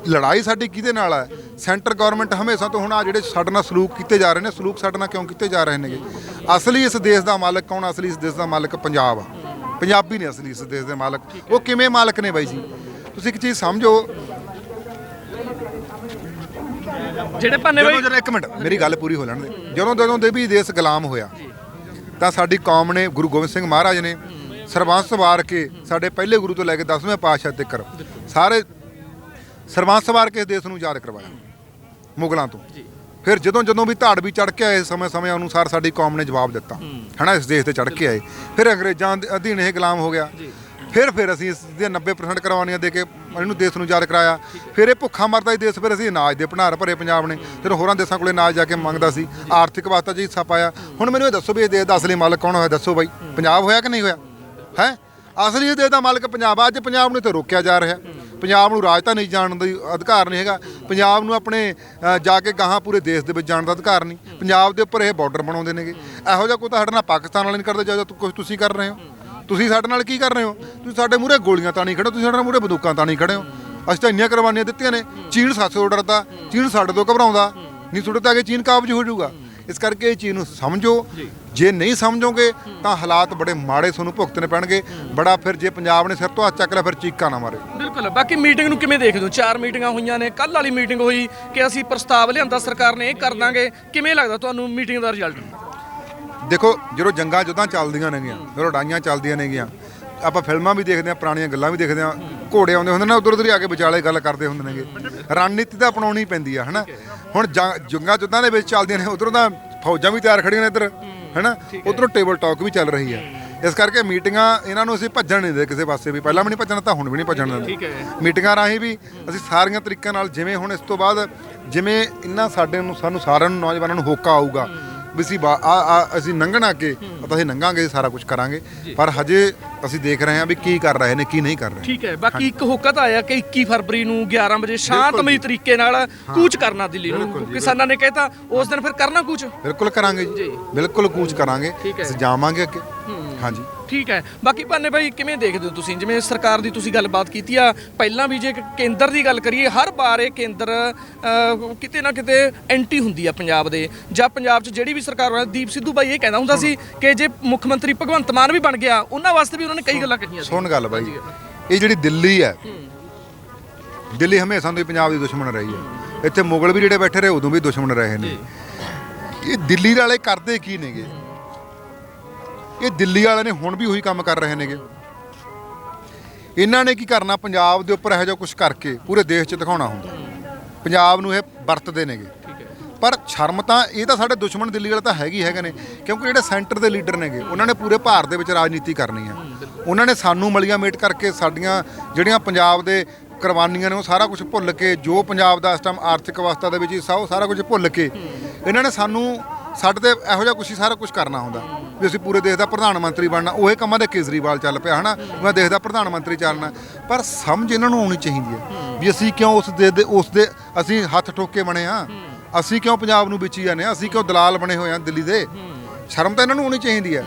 ਲੜਾਈ ਸਾਡੀ ਕਿਹਦੇ ਨਾਲ ਹੈ ਸੈਂਟਰ ਗਵਰਨਮੈਂਟ ਹਮੇਸ਼ਾ ਤੋਂ ਹੁਣ ਆ ਜਿਹੜੇ ਸਾਡੇ ਨਾਲ ਸਲੂਕ ਕੀਤੇ ਜਾ ਰਹੇ ਨੇ ਸਲੂਕ ਸਾਡੇ ਨਾਲ ਕਿਉਂ ਕੀਤੇ ਜਾ ਰਹੇ ਨੇਗੇ? ਅਸਲੀ ਇਸ ਦੇਸ਼ ਦਾ ਮਾਲਕ ਕੌਣ? ਅਸਲੀ ਇਸ ਦੇਸ਼ ਦਾ ਮਾਲਕ ਪੰਜਾਬ ਆ। ਪੰਜਾਬੀ ਨੇ ਅਸਲੀ ਇਸ ਦੇਸ਼ ਦੇ ਮਾਲਕ। ਉਹ ਕਿਵੇਂ ਮਾਲਕ ਨੇ ਬਾਈ ਜੀ? ਤੁਸੀਂ ਇੱਕ ਚੀਜ਼ ਸਮਝੋ। ਜਿਹੜੇ ਭਾਨੇ ਭਾਈ ਜਦੋਂ ਇੱਕ ਮਿੰਟ ਮੇਰੀ ਗੱਲ ਪੂਰੀ ਹੋ ਲੈਣ ਦੇ। ਜਦੋਂ ਜਦੋਂ ਦੇ ਵੀ ਦੇਸ਼ ਗੁਲਾਮ ਹੋਇਆ ਤਾਂ ਸਾਡੀ ਕੌਮ ਨੇ ਗੁਰੂ ਗੋਬਿੰਦ ਸਿੰਘ ਮਹਾਰਾਜ ਨੇ ਸਰਬੰਸ ਵਾਰ ਕੇ ਸਾਡੇ ਪਹਿਲੇ ਗੁਰੂ ਤੋਂ ਲੈ ਕੇ 10ਵੇਂ ਪਾਤਸ਼ਾਹ ਤੱਕ ਸਾਰੇ ਸਰਬੰਸ ਵਾਰ ਕੇ ਇਸ ਦੇਸ਼ ਨੂੰ ਆਜ਼ਾਦ ਕਰਵਾਇਆ। ਮੁਗਲਾਂ ਤੋਂ। ਫਿਰ ਜਦੋਂ ਜਦੋਂ ਵੀ ਧਾੜ ਵੀ ਚੜ ਕੇ ਆਏ ਸਮੇਂ ਸਮੇਂ ਅਨੁਸਾਰ ਸਾਡੀ ਕੌਮ ਨੇ ਜਵਾਬ ਦਿੱਤਾ। ਹਨਾ ਇਸ ਦੇਸ਼ ਤੇ ਚੜ ਕੇ ਆਏ। ਫਿਰ ਅੰਗਰੇਜ਼ਾਂ ਦੇ ਅਧੀਨ ਇਹ ਗੁਲਾਮ ਹੋ ਗਿਆ। ਫਿਰ ਫਿਰ ਅਸੀਂ ਇਸ ਦੀਆਂ 90% ਕਰਵਾਨੀਆਂ ਦੇ ਕੇ ਇਹਨੂੰ ਦੇਸ਼ ਨੂੰ ਆਜ਼ਾਦ ਕਰਾਇਆ। ਫਿਰ ਇਹ ਭੁੱਖਾ ਮਰਦਾ ਹੀ ਦੇਸ਼ ਫਿਰ ਅਸੀਂ ਅਨਾਜ ਦੇ ਭੰਡਾਰ ਭਰੇ ਪੰਜਾਬ ਨੇ। ਫਿਰ ਹੋਰਾਂ ਦੇਸ਼ਾਂ ਕੋਲੇ ਅਨਾਜ ਜਾ ਕੇ ਮੰਗਦਾ ਸੀ। ਆਰਥਿਕ ਵਾਸਤਾ ਜੀ ਹਿੱਸਾ ਪਾਇਆ। ਹੁਣ ਮੈਨੂੰ ਇਹ ਦੱਸੋ ਵੀ ਇਹ ਦੇਸ਼ ਦਾ ਅਸਲੀ ਮਾਲਕ ਕੌਣ ਹੋਇਆ? ਦੱਸੋ ਬਾਈ। ਪੰਜਾਬ ਹੋਇਆ ਕਿ ਨਹੀਂ ਹੋਇਆ? ਹੈ? ਅਸਲੀ ਇਹ ਦਾ ਮਾਲਕ ਪੰਜਾਬ ਆ। ਅੱਜ ਪੰਜਾਬ ਨੂੰ ਇੱਥੇ ਰੋਕਿਆ ਜਾ ਰਿਹਾ। ਪੰਜਾਬ ਨੂੰ ਰਾਜਧਾਨੀ ਜਾਣ ਦਾ ਅਧਿਕਾਰ ਨਹੀਂ ਹੈਗਾ। ਪੰਜਾਬ ਨੂੰ ਆਪਣੇ ਅ, ਜਾ ਕੇ ਗਾਹਾਂ ਪੂਰੇ ਦੇਸ਼ ਦੇ ਵਿੱਚ ਜਾਣ ਦਾ ਅਧਿਕਾਰ ਨਹੀਂ। ਪੰਜਾਬ ਦੇ ਉੱਪਰ ਇਹ ਬਾਰਡਰ ਬਣਾਉਂਦੇ ਨੇਗੇ। ਇਹੋ ਜਿਹਾ ਕੋਈ ਤਾਂ ਸਾਡੇ ਨਾਲ ਪਾਕਿਸਤਾਨ ਵਾਲੇ ਨਹੀਂ ਕਰਦੇ ਜੋ ਕੁਝ ਤੁਸੀਂ ਕਰ ਰਹੇ ਹੋ। ਤੁਸੀਂ ਸਾਡੇ ਨਾਲ ਕੀ ਕਰ ਰਹੇ ਹੋ? ਤੁਸੀਂ ਸਾਡੇ ਮੂਹਰੇ ਗੋਲੀਆਂ ਤਾਂ ਨਹੀਂ ਖੜੇ ਤੁਸੀਂ ਸਾਡੇ ਮੂਹਰੇ ਬੰਦੂਕਾਂ ਤਾਂ ਨਹੀਂ ਖੜੇ ਹੋ। ਅਸੀਂ ਤਾਂ ਇੰਨੀਆਂ ਕੁਰਬਾਨੀਆਂ ਦਿੱਤੀਆਂ ਨੇ। ਚੀਨ ਸਾਡੇ ਤੋਂ ਡਰਦਾ ਚੀਨ ਸਾਡੇ ਤੋਂ ਘਬਰਾਉਂਦਾ। ਨਹੀਂ ਤੁਹਾਡੇ ਤਾਂ ਅੱਗੇ ਚੀਨ ਕਾਬਜ ਹੋ ਜਾਊਗਾ। ਇਸ ਕਰਕੇ ਇਹ ਚੀਜ਼ ਨੂੰ ਸਮਝੋ। ਜੇ ਨਹੀਂ ਸਮਝੋਗੇ ਤਾਂ ਹਾਲਾਤ ਬੜੇ ਮਾੜੇ ਤੁਹਾਨੂੰ ਭੁਗਤਣੇ ਪੈਣਗੇ। ਬੜਾ ਫਿਰ ਜੇ ਪੰਜਾਬ ਨੇ ਸਿਰ ਤੋਂ ਹੱਥ ਚੱਕ ਲਿਆ ਫਿਰ ਚੀਕਾਂ ਨਾ ਮਾਰੇ ਬਿਲਕੁਲ। ਬਾਕੀ ਮੀਟਿੰਗ ਨੂੰ ਕਿਵੇਂ ਦੇਖਦੇ ਹੋ? ਚਾਰ ਮੀਟਿੰਗਾਂ ਹੋਈਆਂ ਨੇ ਕੱਲ ਵਾਲੀ ਮੀਟਿੰਗ ਹੋਈ ਕਿ ਅਸੀਂ ਪ੍ਰਸਤਾਵ ਲਿਆਂਦਾ ਸਰਕਾਰ ਨੇ ਇਹ ਕਰ ਦਾਂਗੇ। ਕਿਵੇਂ ਲੱਗਦਾ ਤੁਹਾਨੂੰ ਮੀਟਿੰਗ ਦਾ ਰਿਜ਼ਲਟ? ਦੇਖੋ ਜਦੋਂ ਜੰਗਾਂ ਜੁਦਾਂ ਚੱਲਦੀਆਂ ਨੇਗੀਆਂ ਜਦੋਂ ਲੜਾਈਆਂ ਚੱਲਦੀਆਂ ਨੇਗੀਆਂ ਆਪਾਂ ਫਿਲਮਾਂ ਵੀ ਦੇਖਦੇ ਆ ਪੁਰਾਣੀਆਂ ਗੱਲਾਂ ਵੀ ਦੇਖਦੇ ਆ ਘੋੜੇ ਆਉਂਦੇ ਹੁੰਦੇ ਨੇ ਉਧਰ ਉਧਰ ਹੀ ਆ ਕੇ ਵਿਚਾਲੇ ਗੱਲ ਕਰਦੇ ਹੁੰਦੇ ਨੇਗੇ। ਰਣਨੀਤੀ ਤਾਂ ਅਪਣਾਉਣੀ ਪੈਂਦੀ ਆ ਹਨਾ? ਹੁਣ ਜੰਗ- ਜੰਗਾਂ ਜੁਦਾਂ ਦੇ ਵਿੱਚ ਚੱਲਦੀਆਂ ਨੇ ਉਧਰੋਂ ਤਾਂ ਫੌਜਾਂ ਵੀ ਤਿਆਰ ਖੜੀਆਂ ਨੇ ਇੱਧਰ। ਹਨਾ? ਉਧਰੋਂ ਟੇਬਲ ਟਾਕ ਵੀ ਚੱਲ ਰਹੀ ਆ ਇਸ ਕਰਕੇ ਮੀਟਿੰਗਾਂ ਇਹਨਾਂ ਨੂੰ ਅਸੀਂ ਭੱਜਣ ਨਹੀਂ ਦੇ ਕਿਸੇ ਪਾਸੇ ਵੀ। ਪਹਿਲਾਂ ਵੀ ਨਹੀਂ ਭੱਜਣਾ ਤਾਂ ਹੁਣ ਵੀ ਨਹੀਂ ਭੱਜਣ ਦਿੰਦੇ। ਠੀਕ ਹੈ। ਮੀਟਿੰਗਾਂ ਰਾਹੀਂ ਵੀ ਅਸੀਂ ਸਾਰੀਆਂ ਤਰੀਕਿਆਂ ਨਾਲ ਜਿਵੇਂ ਹੁਣ ਇਸ ਤੋਂ ਬਾਅਦ ਜਿਵੇਂ ਇਹਨਾਂ ਸਾਡੇ ਨੂੰ ਸਾਨੂੰ ਸਾਰਿਆਂ ਨੂੰ ਨੌਜਵਾਨਾਂ ਨੂੰ ਹੋਕਾ ਆਊਗਾ ਵੀ ਅਸੀਂ ਬਾ- ਆ ਆ ਅਸੀਂ ਲੰਘਣਾ ਅੱਗੇ ਤਾਂ ਅਸੀਂ ਲੰਘਾਂਗੇ ਸਾਰਾ ਕੁਝ ਕਰਾਂਗੇ। ਪਰ ਹਜੇ ਅਸੀਂ ਦੇਖ ਰਹੇ ਹਾਂ ਵੀ ਕੀ ਕਰ ਰਹੇ ਨੇ ਕੀ ਨਹੀਂ ਕਰ ਰਹੇ। ਠੀਕ ਹੈ ਬਾਕੀ ਇੱਕ ਹੋਕਾ ਤਾਂ ਆਇਆ ਕਿ 21 ਫਰਵਰੀ ਨੂੰ 11 ਵਜੇ ਸ਼ਾਂਤਮਈ ਤਰੀਕੇ ਨਾਲ ਕੂਚ ਕਰਨਾ ਦਿੱਲੀ ਨੂੰ। ਕਿਸਾਨਾਂ ਨੇ ਕਹਿਤਾ ਉਸ ਦਿਨ ਫਿਰ ਕਰਨਾ ਕੂਚ? ਬਿਲਕੁਲ ਕਰਾਂਗੇ ਜੀ। ਬਿਲਕੁਲ ਕੂਚ ਕਰਾਂਗੇ। ਠੀਕ ਹੈ। ਅਸੀਂ ਜਾਵਾਂਗੇ ਅੱਗੇ। ਹਾਂਜੀ। ਠੀਕ ਹੈ। ਬਾਕੀ ਭਾਨੇ ਭਾਈ ਕਿਵੇਂ ਦੇਖਦੇ ਹੋ ਤੁਸੀਂ? ਜਿਵੇਂ ਸਰਕਾਰ ਦੀ ਤੁਸੀਂ ਗੱਲਬਾਤ ਕੀਤੀ ਆ ਪਹਿਲਾਂ ਵੀ ਜੇ ਕੇਂਦਰ ਦੀ ਗੱਲ ਕਰੀਏ ਹਰ ਵਾਰ ਇਹ ਕੇਂਦਰ ਅਹ, ਕਿਤੇ ਨਾ ਕਿਤੇ ਐਂਟੀ ਹੁੰਦੀ ਆ ਪੰਜਾਬ ਦੇ। ਜਾਂ ਪੰਜਾਬ 'ਚ ਜਿਹੜੀ ਵੀ ਸਰਕਾਰ ਹੋਣਾ ਦੀਪ ਸਿੱਧੂ ਬਾਈ ਇਹ ਕਹਿੰਦਾ ਹੁੰਦਾ ਸੀ ਕਿ ਜੇ ਮੁੱਖ ਮੰਤਰੀ ਭਗਵੰਤ ਮਾਨ ਵੀ ਬਣ ਗਿਆ ਉਹਨਾਂ ਵਾਸਤੇ ਵੀ ਉਹਨਾਂ ਨੇ ਕਈ ਗੱਲਾਂ ਕਹੀਆਂ ਸੀ। ਸੁਣ ਗੱਲ ਬਾਈ। ਇਹ ਜਿਹੜੀ ਦਿੱਲੀ ਹੈ ਦਿੱਲੀ ਹਮੇਸ਼ਾ ਤੋਂ ਹੀ ਪੰਜਾਬ ਦੀ ਦੁਸ਼ਮਣ ਰਹੀ ਹੈ। ਇੱਥੇ ਮੁਗਲ ਵੀ ਜਿਹੜੇ ਬੈਠੇ ਰਹੇ ਉਦੋਂ ਵੀ ਦੁਸ਼ਮਣ ਰਹੇ ਨੇ। ਇਹ ਦਿੱਲੀ ਵਾਲੇ ਕਰਦੇ ਕੀ ਨੇਗੇ? ਇਹ ਦਿੱਲੀ ਵਾਲੇ ਨੇ ਹੁਣ ਵੀ ਉਹੀ ਕੰਮ ਕਰ ਰਹੇ ਨੇਗੇ। ਇਹਨਾਂ ਨੇ ਕੀ ਕਰਨਾ ਪੰਜਾਬ ਦੇ ਉੱਪਰ ਇਹੋ ਜਿਹਾ ਕੁਝ ਕਰਕੇ ਪੂਰੇ ਦੇਸ਼ 'ਚ ਦਿਖਾਉਣਾ ਹੁੰਦਾ। ਪੰਜਾਬ ਨੂੰ ਇਹ ਵਰਤਦੇ ਨੇਗੇ। ਪਰ ਸ਼ਰਮ ਤਾਂ ਇਹ ਤਾਂ ਸਾਡੇ ਦੁਸ਼ਮਣ ਦਿੱਲੀ ਵਾਲੇ ਤਾਂ ਹੈਗੇ ਹੀ ਹੈਗੇ ਨੇ ਕਿਉਂਕਿ ਜਿਹੜੇ ਸੈਂਟਰ ਦੇ ਲੀਡਰ ਨੇਗੇ ਉਹਨਾਂ ਨੇ ਪੂਰੇ ਭਾਰਤ ਦੇ ਵਿੱਚ ਰਾਜਨੀਤੀ ਕਰਨੀ ਹੈ। ਉਹਨਾਂ ਨੇ ਸਾਨੂੰ ਮਲੀਆਂ ਮੇਟ ਕਰਕੇ ਸਾਡੀਆਂ ਜਿਹੜੀਆਂ ਪੰਜਾਬ ਦੇ ਕੁਰਬਾਨੀਆਂ ਨੇ ਉਹ ਸਾਰਾ ਕੁਝ ਭੁੱਲ ਕੇ ਜੋ ਪੰਜਾਬ ਦਾ ਇਸ ਟਾਈਮ ਆਰਥਿਕ ਅਵਸਥਾ ਦੇ ਵਿੱਚ ਹਿੱਸਾ ਉਹ ਸਾਰਾ ਕੁਝ ਭੁੱਲ ਕੇ ਇਹਨਾਂ ਨੇ ਸਾਨੂੰ ਸਾਡੇ ਤੇ ਇਹੋ ਜਿਹਾ ਕੁਛ ਹੀ ਸਾਰਾ ਕੁਝ ਕਰਨਾ ਹੁੰਦਾ ਵੀ ਅਸੀਂ ਪੂਰੇ ਦੇਸ਼ ਦਾ ਪ੍ਰਧਾਨ ਮੰਤਰੀ ਬਣਨਾ, ਉਹ ਇਹ ਕੰਮਾਂ ਦੇ ਕੇਜਰੀਵਾਲ ਚੱਲ ਪਿਆ, ਹਨਾ? ਮੈਂ ਦੇਸ਼ ਦਾ ਪ੍ਰਧਾਨ ਮੰਤਰੀ ਚੱਲਣਾ। ਪਰ ਸਮਝ ਇਹਨਾਂ ਨੂੰ ਆਉਣੀ ਚਾਹੀਦੀ ਹੈ ਵੀ ਅਸੀਂ ਕਿਉਂ ਉਸ ਦੇ ਦੇ ਉਸ ਦੇ ਅਸੀਂ ਹੱਥ ਠੋਕ ਕੇ ਬਣੇ ਆ ਅਸੀਂ ਕਿਉਂ ਪੰਜਾਬ ਨੂੰ ਵੇਚੀ ਜਾਂਦੇ ਆ ਅਸੀਂ ਕਿਉਂ ਦਲਾਲ ਬਣੇ ਹੋਏ ਆ ਦਿੱਲੀ ਦੇ? ਸ਼ਰਮ ਤਾਂ ਇਹਨਾਂ ਨੂੰ ਆਉਣੀ ਚਾਹੀਦੀ ਹੈ।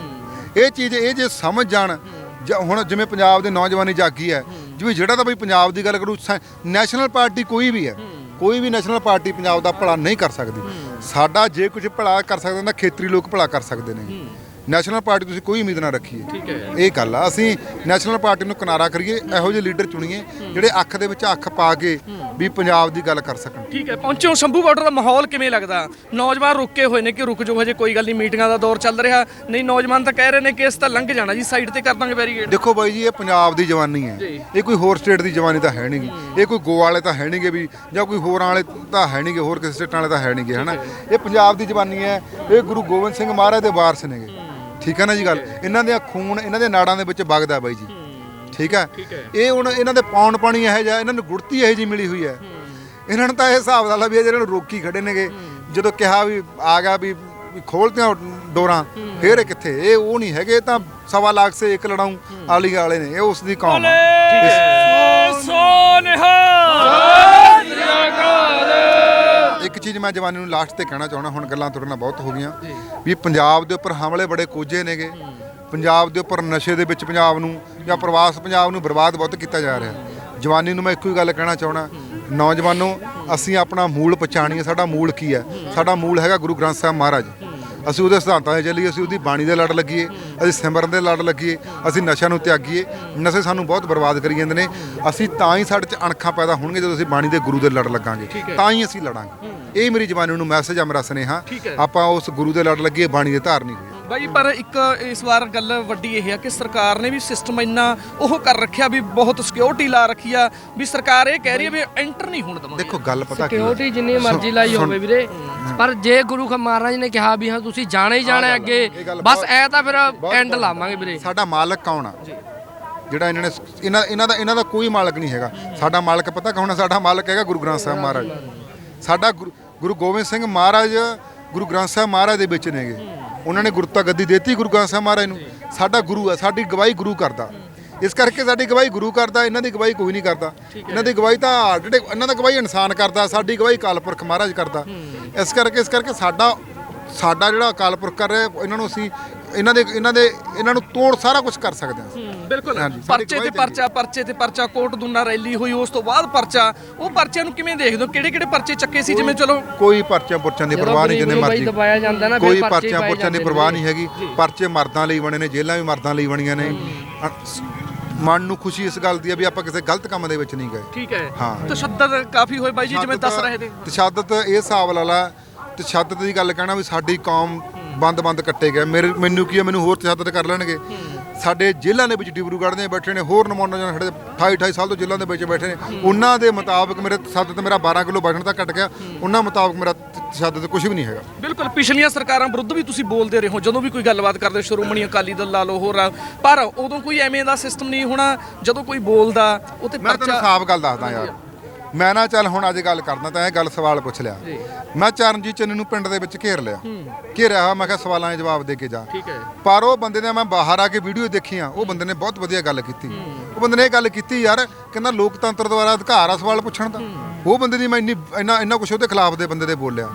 ਇਹ ਚੀਜ਼, ਇਹ ਜੇ ਸਮਝ ਜਾਣ, ਜਾਂ ਹੁਣ ਜਿਵੇਂ ਪੰਜਾਬ ਦੇ ਨੌਜਵਾਨੀ ਜਾਗੀ ਹੈ, ਜਿਵੇਂ ਜਿਹੜਾ ਤਾਂ ਬਈ ਪੰਜਾਬ ਦੀ ਗੱਲ ਕਰੂ, ਸੈ- ਨੈਸ਼ਨਲ ਪਾਰਟੀ ਕੋਈ ਵੀ ਹੈ ਕੋਈ ਵੀ ਨੈਸ਼ਨਲ ਪਾਰਟੀ ਪੰਜਾਬ ਦਾ ਭਲਾ ਨਹੀਂ ਕਰ ਸਕਦੀ। ਸਾਡਾ ਜੇ ਕੁਝ ਭਲਾ ਕਰ ਸਕਦੇ ਤਾਂ ਖੇਤਰੀ ਲੋਕ ਭਲਾ ਕਰ ਸਕਦੇ ਨੇ। ਨੈਸ਼ਨਲ ਪਾਰਟੀ ਤੁਸੀਂ ਕੋਈ ਉਮੀਦ ਨਾ ਰੱਖੀਏ। ਠੀਕ ਹੈ। ਇਹ ਗੱਲ ਆ ਅਸੀਂ ਨੈਸ਼ਨਲ ਪਾਰਟੀ ਨੂੰ ਕਿਨਾਰਾ ਕਰੀਏ ਇਹੋ ਜਿਹੇ ਲੀਡਰ ਚੁਣੀਏ ਜਿਹੜੇ ਅੱਖ ਦੇ ਵਿੱਚ ਅੱਖ ਪਾ ਕੇ ਵੀ ਪੰਜਾਬ ਦੀ ਗੱਲ ਕਰ ਸਕਣ। ਠੀਕ ਹੈ ਪਹੁੰਚੋ ਸ਼ੰਭੂ ਬਾਰਡਰ ਦਾ ਮਾਹੌਲ ਕਿਵੇਂ ਲੱਗਦਾ? ਨੌਜਵਾਨ ਰੁਕੇ ਹੋਏ ਨੇ ਕਿ ਰੁਕ ਜਾਓ ਹਜੇ ਕੋਈ ਗੱਲ ਨਹੀਂ ਮੀਟਿੰਗਾਂ ਦਾ ਦੌਰ ਚੱਲ ਰਿਹਾ। ਨਹੀਂ ਨੌਜਵਾਨ ਤਾਂ ਕਹਿ ਰਹੇ ਨੇ ਕਿ ਇਸ ਤਾਂ ਲੰਘ ਜਾਣਾ ਜੀ ਸਾਈਡ ਤੇ ਕਰ ਦਾਂਗੇ ਬੈਰੀਗੇਡ ਦੇਖੋ ਬਾਈ ਜੀ ਇਹ ਪੰਜਾਬ ਦੀ ਜਵਾਨੀ ਹੈ। ਇਹ ਕੋਈ ਹੋਰ ਸਟੇਟ ਦੀ ਜਵਾਨੀ ਤਾਂ ਹੈ ਨਹੀਂਗੀ ਇਹ ਕੋਈ ਗੋਆ ਵਾਲੇ ਤਾਂ ਹੈ ਨਹੀਂਗੇ ਵੀ ਜਾਂ ਕੋਈ ਹੋਰਾਂ ਵਾਲੇ ਤਾਂ ਹੈ ਨਹੀਂਗੇ ਹੋਰ ਕਿਸੇ ਸਟੇਟਾਂ ਵਾਲੇ ਤਾਂ ਹੈ ਨਹੀਂਗੇ ਹਨਾ? ਇਹ ਪੰਜਾਬ ਦੀ ਜਵਾਨੀ ਹੈ। ਇਹ ਗੁਰੂ ਗੋਬਿੰਦ ਸਿੰਘ ਮਹਾਰਾਜ ਦੇ ਵਾਰਸ ਨੇਗੇ ਠੀਕ ਹੈ ਨਾ ਜੀ ਗੱਲ? ਇਹਨਾਂ ਦੇ ਖੂਨ ਇਹਨਾਂ ਦੇ ਨਾੜਾਂ ਦੇ ਵਿੱਚ ਵਗਦਾ ਬਾਈ ਜੀ। ਠੀਕ ਹੈ? ਇਹ ਹੁਣ ਇਹਨਾਂ ਦੇ ਪੌਣ ਪਾਣੀ ਇਹੋ ਜਿਹਾ ਇਹਨਾਂ ਨੂੰ ਗੁੜਤੀ ਇਹੋ ਜੀ ਮਿਲੀ ਹੋਈ ਹੈ। ਇਹਨਾਂ ਨੂੰ ਤਾਂ ਇਹ ਹਿਸਾਬ ਦਾ ਲਾ ਵੀ ਇਹ ਜਿਹੜੇ ਨੂੰ ਰੋਕੀ ਖੜੇ ਨੇਗੇ ਜਦੋਂ ਕਿਹਾ ਵੀ ਆ ਗਿਆ ਵੀ ਖੋਲਤੀਆਂ ਡੋਰਾਂ ਫੇਰ ਕਿੱਥੇ? ਇਹ ਉਹ ਨਹੀਂ ਹੈਗੇ ਤਾਂ ਸਵਾ ਲੱਖ ਸੇ ਇੱਕ ਲੜਾਉਂ ਆਲੀ ਵਾਲੇ ਨੇ ਇਹ ਉਸ ਦੀ ਕੌਮ ਆ। ਸੋ ਸੋਨਿਹਾ ਚੀਜ਼ ਮੈਂ ਜਵਾਨੀ ਨੂੰ ਲਾਸਟ ਤੇ ਕਹਿਣਾ ਚਾਹਣਾ ਹੁਣ ਗੱਲਾਂ ਨਾਲ ਬਹੁਤ ਹੋ ਗਈਆਂ। ਵੀ ਪੰਜਾਬ ਦੇ ਉੱਪਰ ਹਮਲੇ ਬੜੇ ਕੋਝੇ ਨੇਗੇ। ਪੰਜਾਬ ਦੇ ਉੱਪਰ ਨਸ਼ੇ ਦੇ ਵਿੱਚ ਪੰਜਾਬ ਨੂੰ ਜਾਂ ਪ੍ਰਵਾਸ ਪੰਜਾਬ ਨੂੰ ਬਰਬਾਦ ਬਹੁਤ ਕੀਤਾ ਜਾ ਰਿਹਾ। ਜਵਾਨੀ ਨੂੰ ਮੈਂ ਇੱਕੋ ਹੀ ਗੱਲ ਕਹਿਣਾ ਚਾਹਣਾ ਨੌਜਵਾਨੋ ਅਸੀਂ ਆਪਣਾ ਮੂਲ ਪਛਾਣੀਏ ਸਾਡਾ ਮੂਲ ਕੀ ਹੈ? ਸਾਡਾ ਮੂਲ ਹੈਗਾ ਗੁਰੂ ਗ੍ਰੰਥ ਸਾਹਿਬ ਮਹਾਰਾਜ। ਅਸੀਂ ਉਹਦੇ ਸਿਧਾਂਤਾਂ 'ਤੇ ਚੱਲੀਏ ਅਸੀਂ ਉਹਦੀ ਬਾਣੀ ਦੇ ਲੜ ਲੱਗੀਏ ਅਸੀਂ ਸਿਮਰਨ ਦੇ ਲੜ ਲੱਗੀਏ ਅਸੀਂ ਨਸ਼ਿਆਂ ਨੂੰ ਤਿਆਗੀਏ ਨਸ਼ੇ ਸਾਨੂੰ ਬਹੁਤ ਬਰਬਾਦ ਕਰੀ ਜਾਂਦੇ ਨੇ। ਅਸੀਂ ਤਾਂ ਹੀ ਸਾਡੇ 'ਚ ਅਣਖਾਂ ਪੈਦਾ ਹੋਣਗੇ ਜਦੋਂ ਅਸੀਂ ਬਾਣੀ ਦੇ ਗੁਰੂ ਦੇ ਲੜ ਲੱਗਾਂਗੇ। ਤਾਂ ਹੀ ਅਸੀਂ ਲੜਾਂਗੇ। ਇਹ ਮੇਰੀ ਜਵਾਨੀ ਨੂੰ ਮੈਸੇਜ ਆ ਮੇਰਾ ਸੁਨੇਹਾ। ਆਪਾਂ ਉਸ ਗੁਰੂ ਦੇ ਲੜ ਲੱਗੀਏ ਬਾਣੀ ਦੇ ਧਾਰਨੀ ਹੋਈਏ। ਬਾਈ ਪਰ ਇੱਕ ਇਸ ਵਾਰ ਗੱਲ ਵੱਡੀ ਇਹ ਹੈ ਕਿ ਸਰਕਾਰ ਨੇ ਵੀ ਸਿਸਟਮ ਇੰਨਾ ਉਹ ਕਰ ਰੱਖਿਆ ਵੀ ਬਹੁਤ ਸਿਕਿਉਰਿਟੀ ਲਾ ਰੱਖੀ ਆ ਵੀ ਸਰਕਾਰ ਇਹ ਕਹਿ ਰਹੀ ਹੈ ਵੀ ਐਂਟਰ ਨਹੀਂ ਹੋਣ ਦਵਾਂਗੇ। ਦੇਖੋ ਗੱਲ ਪਤਾ ਕੀ ਹੈ? ਸਿਕਿਉਰਿਟੀ ਜਿੰਨੀ ਮਰਜ਼ੀ ਲਾਈ ਹੋਵੇ ਵੀਰੇ ਪਰ ਜੇ ਗੁਰੂ ਖ- ਮਹਾਰਾਜ ਨੇ ਕਿਹਾ ਵੀ ਹਾਂ ਤੁਸੀਂ ਜਾਣਾ ਹੀ ਜਾਣਾ ਅੱਗੇ ਬਸ ਐ ਤਾਂ ਫਿਰ ਐਂਡ ਲਾਵਾਂਗੇ ਵੀਰੇ। ਸਾਡਾ ਮਾਲਕ ਕੌਣ ਆ? ਜਿਹੜਾ ਇਹਨਾਂ ਨੇ ਇਹਨਾਂ ਇਹਨਾਂ ਦਾ ਇਹਨਾਂ ਦਾ ਕੋਈ ਮਾਲਕ ਨਹੀਂ ਹੈਗਾ। ਸਾਡਾ ਮਾਲਕ ਪਤਾ ਕੌਣ ਆ? ਸਾਡਾ ਮਾਲਕ ਹੈਗਾ ਗੁਰੂ ਗ੍ਰੰਥ ਸਾਹਿਬ ਮਹਾਰਾਜ। ਸਾਡਾ ਗੁਰੂ- ਗੁਰੂ ਗੋਬਿੰਦ ਸਿੰਘ ਮਹਾਰਾਜ ਗੁਰੂ ਗ੍ਰੰਥ ਸਾਹਿਬ ਮਹਾਰਾਜ ਦੇ ਵਿੱਚ ਨੇਗੇ। ਉਹਨਾਂ ਨੇ ਗੁਰਤਾ ਗੱਦੀ ਦਿੱਤੀ ਗੁਰੂ ਗ੍ਰੰਥ ਸਾਹਿਬ ਮਹਾਰਾਜ ਨੂੰ। ਸਾਡਾ ਗੁਰੂ ਆ ਸਾਡੀ ਗਵਾਹੀ ਗੁਰੂ ਕਰਦਾ। ਇਸ ਕਰਕੇ ਸਾਡੀ ਗਵਾਹੀ ਗੁਰੂ ਕਰਦਾ ਇਹਨਾਂ ਦੀ ਗਵਾਹੀ ਕੋਈ ਨਹੀਂ ਕਰਦਾ। ਇਹਨਾਂ ਦੀ ਗਵਾਹੀ ਤਾਂ ਜਿਹੜੇ ਇਹਨਾਂ ਦਾ ਗਵਾਹੀ ਇਨਸਾਨ ਕਰਦਾ ਸਾਡੀ ਗਵਾਹੀ ਕਾਲਪੁਰਖ ਮਹਾਰਾਜ ਕਰਦਾ। ਇਸ ਕਰਕੇ ਇਸ ਕਰਕੇ ਸਾਡਾ ਸਾਡਾ ਜਿਹੜਾ ਅਕਾਲ ਪੁਰਖ ਕਰ ਰਿਹਾ ਇਹਨਾਂ ਨੂੰ ਅਸੀਂ ਇਹਨਾਂ ਦੇ ਇਹਨਾਂ ਦੇ ਇਹਨਾਂ ਨੂੰ ਤੋੜ ਸਾਰਾ ਕੁਝ ਕਰ ਸਕਦੇ ਹਾਂ ਬਿਲਕੁਲ। ਹਾਂਜੀ, ਸਾਡੀ ਪਰਚੇ ਤੇ ਗਵਾਹੀ ਪਰਚਾ ਪਰਚੇ ਤੇ ਪਰਚਾ ਕੋਰਟ ਦੁੰਨਾ ਰੈਲੀ ਹੋਈ ਉਸ ਤੋਂ ਬਾਅਦ ਪਰਚਾ। ਉਹ ਪਰਚਿਆਂ ਨੂੰ ਕਿਵੇਂ ਦੇਖਦੇ ਹੋ? ਕਿਹੜੇ ਕਿਹੜੇ ਪਰਚੇ ਚੱਕੇ ਸੀ? ਜਿਵੇਂ ਚਲੋ ਕੋਈ ਪਰਚਿਆਂ ਪੁਰਚਾਂ ਦੀ ਪਰਵਾਹ ਨਹੀਂ ਜਿੰਨੇ ਮਰਜ਼ੀ ਬਾਈ ਦਬਾਇਆ ਜਾਂਦਾ ਨਾ, ਫਿਰ ਕੋਈ ਪਰਚੇ ਪਰਚਿਆਂ ਪੁਰਚਾਂ ਦੀ ਪਰਵਾਹ। ਨਹੀਂ ਹੈਗੀ। ਪਰਚੇ ਮਰਦਾਂ ਲਈ ਬਣੇ ਨੇ ਜੇਲ੍ਹਾਂ ਵੀ ਮਰਦਾਂ ਲਈ ਬਣੀਆਂ ਨੇ। ਅ- ਮਨ ਨੂੰ ਖੁਸ਼ੀ ਇਸ ਗੱਲ ਦੀ ਹੈ ਵੀ ਆਪਾਂ ਕਿਸੇ ਗਲਤ ਕੰਮ ਦੇ ਵਿੱਚ ਨਹੀਂ ਗਏ। ਠੀਕ ਹੈ। ਹਾਂ। ਤਸ਼ੱਦਦ ਕਾਫੀ ਹੋਏ ਬਾਈ ਜੀ ਜਿਵੇਂ ਦੱਸ ਰਹੇ ਨੇ। ਤਸ਼ੱਦਦ ਇਹ ਹਿਸਾਬ ਲਾ ਲਾ ਤਸ਼ੱਦਦ ਦੀ ਗੱਲ ਕਹਿਣਾ ਵੀ ਸਾਡੀ ਕੌਮ ਬੰਦ-ਬੰਦ ਕੱਟੇ ਗਏ। ਮੇਰੇ ਮੈਨੂੰ ਕੀ ਹੈ ਮੈਨੂੰ ਹੋਰ ਤਸ਼ੱਦਦ ਕਰ ਲੈਣਗੇ। ਸਾਡੇ ਜੇਲ੍ਹਾਂ ਦੇ ਵਿੱਚ ਡਿਬਰੂਗੜ੍ਹ ਦੇ ਬੈਠੇ ਨੇ ਹੋਰ ਨਮੂਨਾ ਜਨ ਸਾਡੇ 28 28 ਸਾਲ ਤੋਂ ਜੇਲ੍ਹਾਂ ਦੇ ਵਿੱਚ ਬੈਠੇ ਨੇ। ਉਹਨਾਂ ਦੇ ਮੁਤਾਬਕ ਮੇਰੇ ਤਸ਼ੱਦਦ ਮੇਰਾ 12 ਕਿਲੋ ਵਜਨ ਤੱਕ ਘਟ ਗਿਆ। ਉਹਨਾਂ ਮੁਤਾਬਕ ਮੇਰਾ ਤਸ਼ੱਦਦ ਕੁਝ ਵੀ ਨਹੀਂ ਹੈਗਾ। ਬਿਲਕੁਲ ਪਿਛਲੀਆਂ ਸਰਕਾਰਾਂ ਵਿਰੁੱਧ ਵੀ ਤੁਸੀਂ ਬੋਲਦੇ ਰਹੇ ਹੋ। ਜਦੋਂ ਵੀ ਕੋਈ ਗੱਲਬਾਤ ਕਰਦੇ ਸ਼੍ਰੋਮਣੀ ਅਕਾਲੀ ਦਲ ਲਾ ਲਓ ਹੋਰ। ਪਰ ਉਦੋਂ ਕੋਈ ਐਵੇਂ ਦਾ ਸਿਸਟਮ ਨਹੀਂ ਹੋਣਾ ਜਦੋਂ ਕੋਈ ਬੋਲਦਾ ਉਹ ਤੇ ਮੈਂ ਤੈਨੂੰ ਸਾਫ਼ ਗੱਲ ਦੱਸਦਾ ਯਾਰ। ਮੈਂ ਨਾ ਚੱਲ ਹੁਣ ਅੱਜ ਗੱਲ ਕਰਦਾ ਤਾਂ ਇਹ ਗੱਲ ਸਵਾਲ ਪੁੱਛ ਲਿਆ। ਮੈਂ ਚਰਨਜੀਤ ਚੰਨੀ ਨੂੰ ਪਿੰਡ ਦੇ ਵਿੱਚ ਘੇਰ ਲਿਆ। ਘੇਰਿਆ ਹੋਇਆ ਮੈਂ ਕਿਹਾ ਸਵਾਲਾਂ ਦੇ ਜਵਾਬ ਦੇ ਕੇ ਜਾ। ਪਰ ਉਹ ਬੰਦੇ ਨੇ ਮੈਂ ਬਾਹਰ ਆ ਕੇ ਵੀਡੀਓ ਦੇਖੀਆਂ ਉਹ ਬੰਦੇ ਨੇ ਬਹੁਤ ਵਧੀਆ ਗੱਲ ਕੀਤੀ। ਉਹ ਬੰਦੇ ਨੇ ਇਹ ਗੱਲ ਕੀਤੀ ਯਾਰ ਕਹਿੰਦਾ ਲੋਕਤੰਤਰ ਦੁਆਰਾ ਅਧਿਕਾਰ ਆ ਸਵਾਲ ਪੁੱਛਣ ਦਾ। ਉਹ ਬੰਦੇ ਦੀ ਮੈਂ ਇੰਨੀ ਇੰਨਾ ਇੰਨਾ ਕੁਝ ਉਹਦੇ ਖਿਲਾਫ ਦੇ ਬੰਦੇ ਦੇ ਬੋਲਿਆ।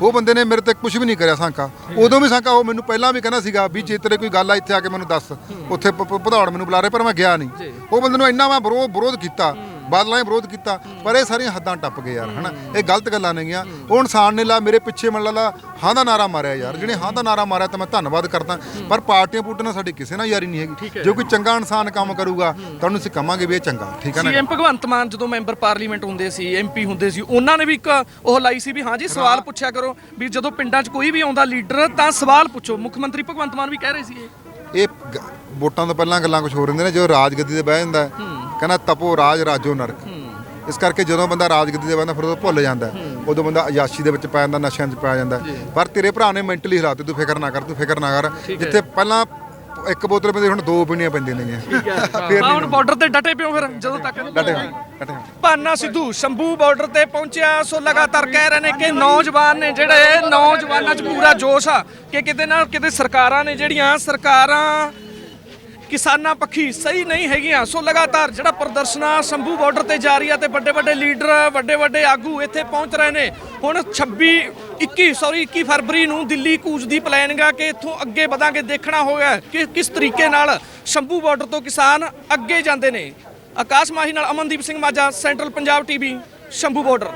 ਉਹ ਬੰਦੇ ਨੇ ਮੇਰੇ ਤੇ ਕੁਝ ਵੀ ਨਹੀਂ ਕਰਿਆ ਸਾਂਕਾ। ਉਦੋਂ ਵੀ ਸਾਂਕਾ ਉਹ ਮੈਨੂੰ ਪਹਿਲਾਂ ਵੀ ਕਹਿੰਦਾ ਸੀਗਾ ਵੀ ਜੇ ਤੇਰੇ ਕੋਈ ਗੱਲ ਆ ਇੱਥੇ ਆ ਕੇ ਮੈਨੂੰ ਦੱਸ। ਉੱਥੇ ਭਦੌੜ ਮੈਨੂੰ ਬੁਲਾ ਰਹੇ ਪਰ ਮੈਂ ਗਿਆ ਨਹੀਂ। ਉਹ ਬੰਦੇ ਨੂੰ ਇੰਨਾ ਮੈਂ ਵਿਰੋਧ ਵਿਰੋਧ ਕੀਤਾ। ਬਾਦਲਾਂ ਨੇ ਵਿਰੋਧ ਕੀਤਾ ਪਰ ਇਹ ਸਾਰੀਆਂ ਹੱਦਾਂ ਟੱਪ ਗਏ ਯਾਰ ਹਨਾ? ਇਹ ਗਲਤ ਗੱਲਾਂ ਨੇਗੀਆਂ। ਉਹ ਇਨਸਾਨ ਨੇ ਲਾ ਮੇਰੇ ਪਿੱਛੇ ਮੰਨ ਲਾ ਹਾਂ ਦਾ ਨਾਰਾ ਮਾਰਿਆ ਯਾਰ ਜਿਹਨੇ ਹਾਂ ਦਾ ਨਾਰਾ ਮਾਰਿਆ ਤਾਂ ਮੈਂ ਧੰਨਵਾਦ ਕਰਦਾ। ਪਰ ਪਾਰਟੀਆਂ ਪੂਟੀਆਂ ਨਾਲ ਸਾਡੀ ਕਿਸੇ ਨਾਲ ਯਾਰੀ ਨਹੀਂ ਹੈਗੀ। ਜੇ ਕੋਈ ਚੰਗਾ ਇਨਸਾਨ ਕੰਮ ਕਰੂਗਾ ਤਾਂ ਉਹਨੂੰ ਅਸੀਂ ਕਹਾਂਗੇ ਵੀ ਇਹ ਚੰਗਾ ਠੀਕ ਹੈ ਨਾ? ਸੀਐਮ ਭਗਵੰਤ ਮਾਨ ਜਦੋਂ ਮੈਂਬਰ ਪਾਰਲੀਮੈਂਟ ਹੁੰਦੇ ਸੀ ਐਮਪੀ ਹੁੰਦੇ ਸੀ ਉਹਨਾਂ ਨੇ ਵੀ ਇੱਕ ਉਹ ਲਾਈ ਸੀ ਵੀ ਹਾਂ ਜੀ ਸਵਾਲ ਪੁੱਛਿਆ ਕਰੋ ਵੀ ਜਦੋਂ ਪਿੰਡਾਂ 'ਚ ਕੋਈ ਵੀ ਆਉਂਦਾ ਲੀਡਰ ਤਾਂ ਸਵਾਲ ਪੁੱਛੋ। ਮੁੱਖ ਮੰਤਰੀ ਭਗਵੰਤ ਮਾਨ ਵੀ ਕਹਿ ਰਹੇ ਸੀ ਇਹ ਵੋਟਾਂ ਤੋਂ ਪਹਿਲਾਂ ਗੱਲਾਂ ਕੁਝ ਹੋ ਰਹਿੰਦੇ ਨੇ ਜੋ ਰਾਜਗੱਦੀ ਤੇ ਬਹਿ ਜਾਂਦਾ ਹੈ, ਕਹਿੰਦਾ ਤਪੋ ਰਾਜ ਰਾਜੋ ਨਰਕ। ਇਸ ਕਰਕੇ ਜਦੋਂ ਬੰਦਾ ਰਾਜਗੱਦੀ ਤੇ ਬਹਿੰਦਾ ਫਿਰ ਉਹ ਭੁੱਲ ਜਾਂਦਾ ਹੈ। ਉਦੋਂ ਬੰਦਾ ਅਯਾਸ਼ੀ ਦੇ ਵਿੱਚ ਪੈ ਜਾਂਦਾ ਨਸ਼ਿਆਂ 'ਚ ਪੈ ਜਾਂਦਾ ਹੈ। ਪਰ ਤੇਰੇ ਭਰਾ ਨੇ ਮੈਂਟਲੀ ਹਿਲਾਤੇ ਤੂੰ ਫਿਕਰ ਨਾ ਕਰ ਤੂੰ ਫਿਕਰ ਨਾ ਕਰ। ਜਿੱਥੇ ਪਹਿਲਾਂ ਇੱਕ ਬੋਤਲ ਪੀਂਦੇ ਹੁਣ ਦੋ ਪੀਣੀਆਂ ਪੈਂਦੀਆਂ ਨੇਗੀਆਂ। ਫਿਰ ਆ ਹੁਣ ਬਾਰਡਰ ਤੇ ਡਟੇ ਪਿਓ ਫਿਰ ਜਦੋਂ ਤੱਕ ਡਟੇ ਡਟੇ। ਭਾਨਾ ਸਿੱਧੂ ਸ਼ੰਭੂ ਬਾਰਡਰ ਤੇ ਪਹੁੰਚਿਆ ਸੋ ਲਗਾਤਾਰ ਕਹਿ ਰਹੇ ਨੇ ਕਿ ਨੌਜਵਾਨ ਨੇ ਜਿਹੜੇ ਨੌਜਵਾਨਾਂ 'ਚ ਪੂਰਾ ਜੋਸ਼ ਆ ਕਿ ਕਿਤੇ ਨਾ ਕਿਤੇ ਸਰਕਾਰਾਂ ਨੇ ਜਿਹੜੀਆਂ ਸਰਕਾਰਾਂ ਕਿਸਾਨਾਂ ਪੱਖੀ ਸਹੀ ਨਹੀਂ ਹੈਗੀਆਂ। ਸੋ ਲਗਾਤਾਰ ਜਿਹੜਾ ਪ੍ਰਦਰਸ਼ਨਾ ਸ਼ੰਭੂ ਬਾਰਡਰ ਤੇ ਜਾਰੀ ਆ ਤੇ ਵੱਡੇ ਵੱਡੇ ਲੀਡਰ, ਵੱਡੇ ਵੱਡੇ ਆਗੂ ਇੱਥੇ ਪਹੁੰਚ ਰਹੇ ਨੇ। ਹੁਣ 26 21 ਸੌਰੀ 21 ਫਰਵਰੀ ਨੂੰ ਦਿੱਲੀ ਕੂਚ ਦੀ ਪਲਾਨਿੰਗ ਆ ਕਿ ਇੱਥੋਂ ਅੱਗੇ ਵਧਾਂਗੇ, ਦੇਖਣਾ ਹੋਇਆ ਕਿ ਕਿਸ ਤਰੀਕੇ ਨਾਲ ਸ਼ੰਭੂ ਬਾਰਡਰ ਤੋਂ ਕਿਸਾਨ ਅੱਗੇ ਜਾਂਦੇ ਨੇ। ਆਕਾਸ਼ ਮਾਹੀ ਨਾਲ Amandeep Singh Majha central Punjab TV Shambhu border